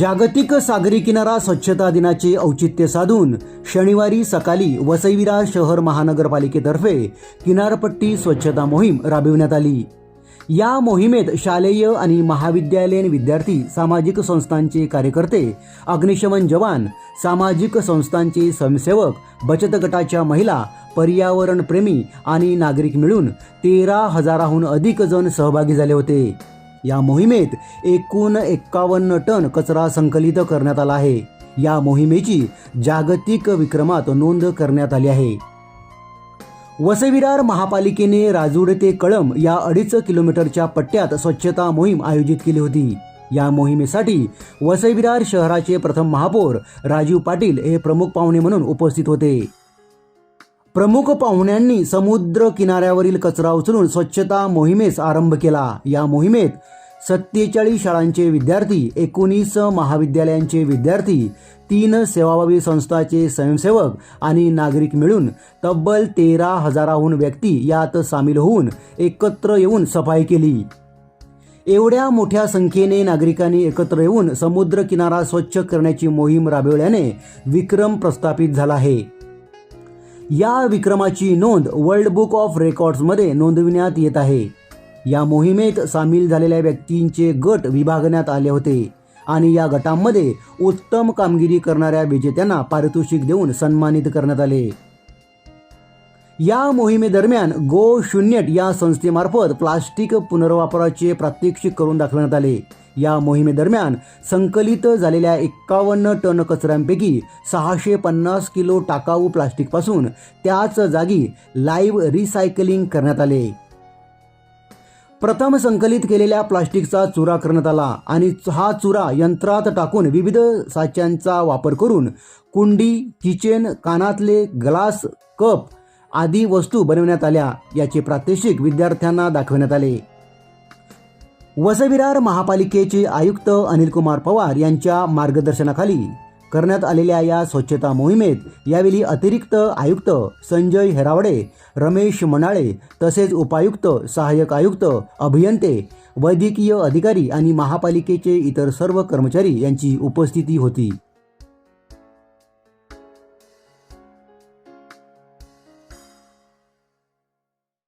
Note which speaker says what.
Speaker 1: जागतिक सागरी किनारा स्वच्छता दिनाचे औचित्य साधून शनिवारी सकाळी वसईविरा शहर महानगरपालिकेतर्फे किनारपट्टी स्वच्छता मोहीम राबविण्यात आली. या मोहिमेत शालेय आणि महाविद्यालयीन विद्यार्थी सामाजिक संस्थांचे कार्यकर्ते अग्निशमन जवान सामाजिक संस्थांचे स्वयंसेवक बचत गटाच्या महिला पर्यावरण प्रेमी आणि नागरिक मिळून तेरा हजाराहून अधिक जण सहभागी झाले होते. या मोहिमेत एकूण एक्कावन्न टन कचरा संकलित करण्यात आला आहे. या मोहिमेची जागतिक विक्रमात नोंद करण्यात आली आहे. वसविरार महापालिकेने राजूड ते कळम या अडीच किलोमीटरच्या पट्ट्यात स्वच्छता मोहीम आयोजित केली होती. या मोहिमेसाठी वसविरार शहराचे प्रथम महापौर राजीव पाटील हे प्रमुख पाहुणे म्हणून उपस्थित होते. प्रमुख पाहुण्यांनी समुद्र किनाऱ्यावरील कचरा उचलून स्वच्छता मोहिमेस आरंभ केला. या मोहिमेत सत्तेचाळीस शाळांचे विद्यार्थी एकोणीस महाविद्यालयांचे विद्यार्थी तीन सेवाभावी संस्थांचे स्वयंसेवक आणि नागरिक मिळून तब्बल तेरा हजाराहून व्यक्ती यात सामील होऊन एकत्र येऊन सफाई केली. एवढ्या मोठ्या संख्येने नागरिकांनी एकत्र येऊन समुद्र किनारा स्वच्छ करण्याची मोहीम राबविल्याने विक्रम प्रस्थापित झाला आहे. या विक्रमाची नोंद वर्ल्ड बुक ऑफ रेकॉर्ड्समध्ये नोंदविण्यात येत आहे. या मोहिमेत सामील झालेल्या व्यक्तींचे गट विभागण्यात आले होते. आणि या गटांमध्ये उत्तम कामगिरी करणाऱ्या विजेत्यांना पारितोषिक देऊन सन्मानित करण्यात आले. या मोहिमेदरम्यान गो शून्यट या संस्थेमार्फत प्लास्टिक पुनर्वापराचे प्रात्यक्षिक करून दाखवण्यात आले. या मोहिमेदरम्यान संकलित झालेल्या एक्कावन्न टन कचऱ्यांपैकी सहाशे पन्नास किलो टाकाऊ प्लास्टिकपासून त्याच जागी लाईव्ह रिसायकलिंग करण्यात आले. प्रथम संकलित केलेल्या प्लास्टिकचा चुरा करण्यात आला आणि हा चुरा यंत्रात टाकून विविध साच्यांचा वापर करून कुंडी किचन कानातले ग्लास कप आदी वस्तू बनवण्यात आल्या याचे प्रात्यक्षिक विद्यार्थ्यांना दाखवण्यात आले. वसविरार महापालिकेचे आयुक्त अनिल कुमार पवार यांच्या मार्गदर्शनाखाली करण्यात आलेल्या या स्वच्छता मोहिमेत यावेळी अतिरिक्त आयुक्त संजय हेरावडे रमेश मनाळे तसेच उपायुक्त सहाय्यक आयुक्त अभियंते वैद्यकीय अधिकारी आणि महापालिकेचे इतर सर्व कर्मचारी यांची उपस्थिती होती.